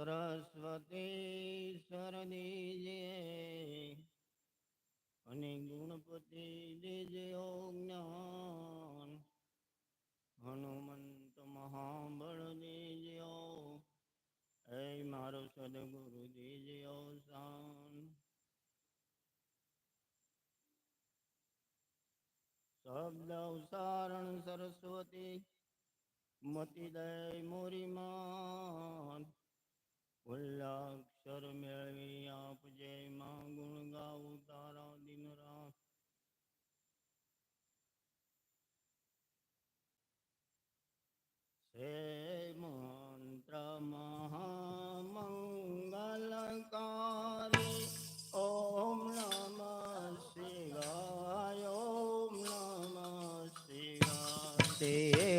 સરસ્વતી દેજે અને ગુણપતિ દેજે જ્ઞાન હનુમંત મહાબળ દેજે એ મારો સદગુરુ દેજે શાન શબ્દ અવસારણ સરસ્વતી, મતિદય મોરી માન. ઉલ્લાક્ષર મેળવી આપજે માં ગુણ ગાઉ તારા દિન રાત હે મંત્ર મહામંગલકારી. ઓમ નમ શિવાય, ઓમ નમ શિવાય.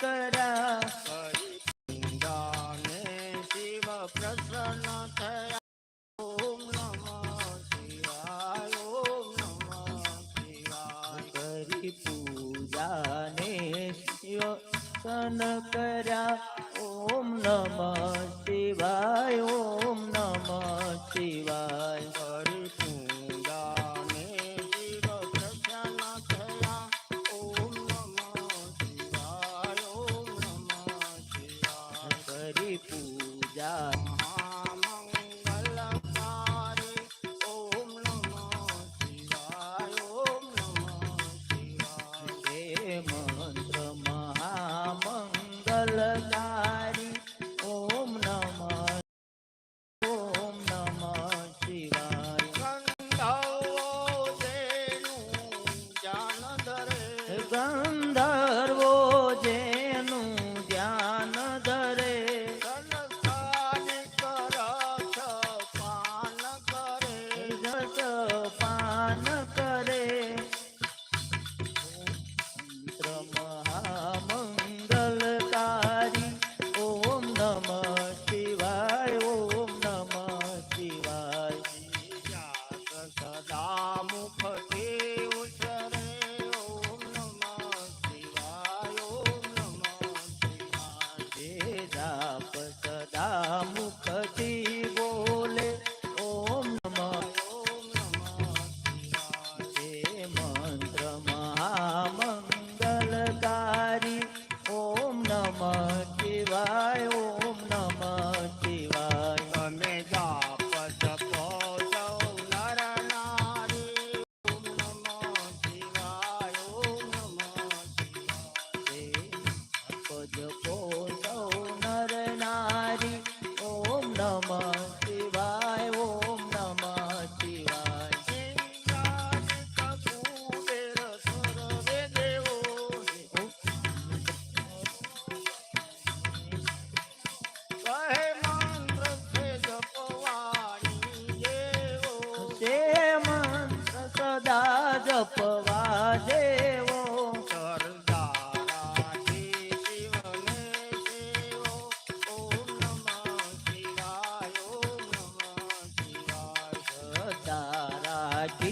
કરા વૃંદાને શિવ પ્રસન્ન થયા ઓમ નમઃ શિવાય ઓમ નમઃ શિવાય કરી પૂજાને શિવ સન કરા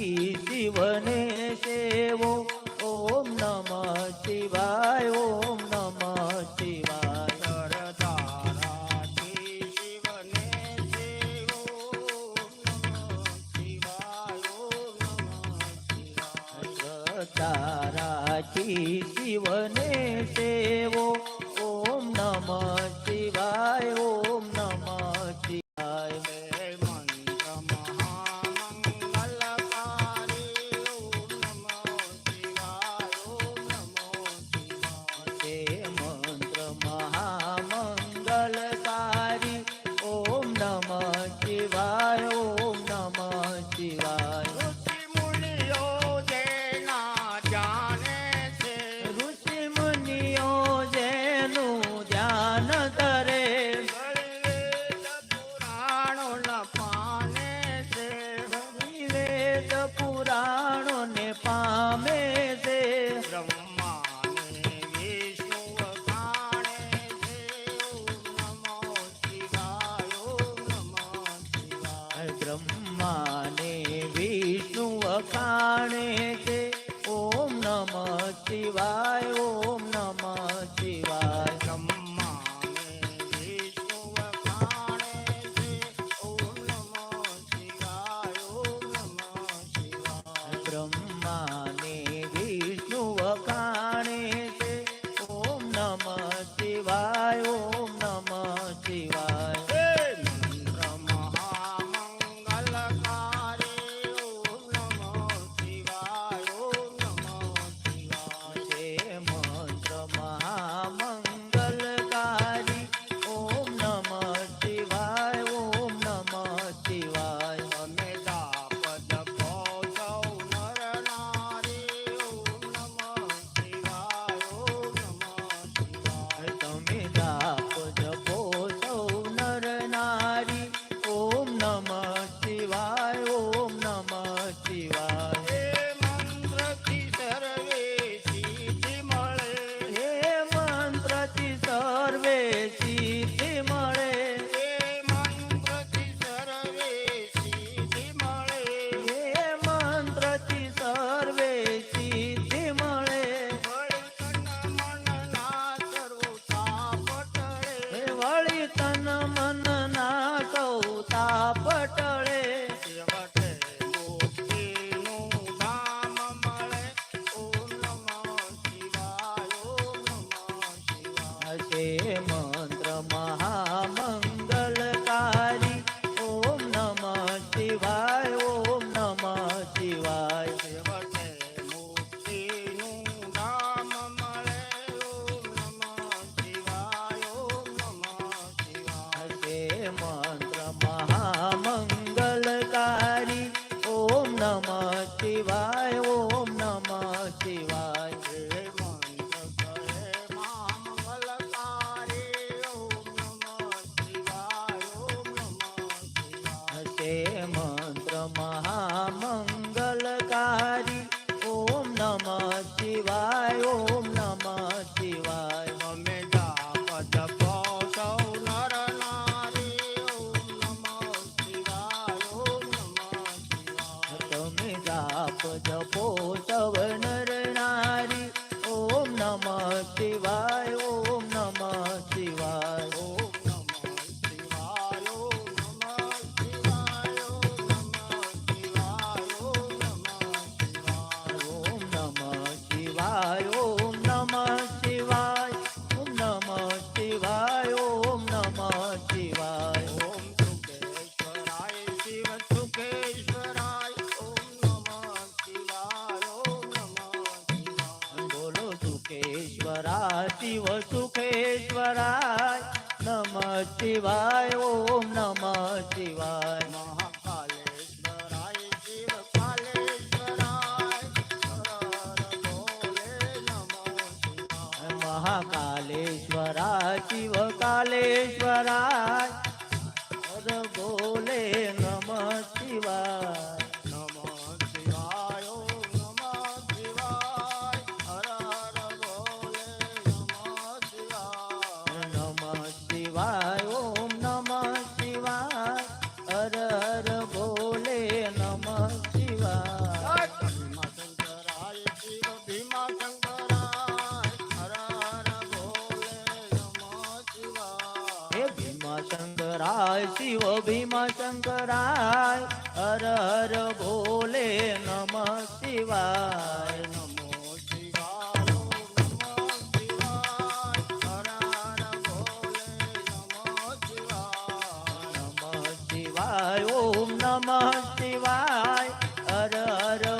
શ્રી શિવને સેવો, ઓમ નમ શિવાય, ઓમ નમ શિવાય. તારાચી શિવને સેવો, ઓમ નમ શિવાય, ઓમ શિવાય ઓમ નમ શિવાય. મહાકાલેશ્વરાય શિવ કાલેશ્વરા શિવ કાલેશ્વરા શંકરાય શિવ ભીમ શંકરાય હર હર ભોલે નમ શિવાય. નમો શિવાય, ઓમ નમઃ શિવાય, હર હર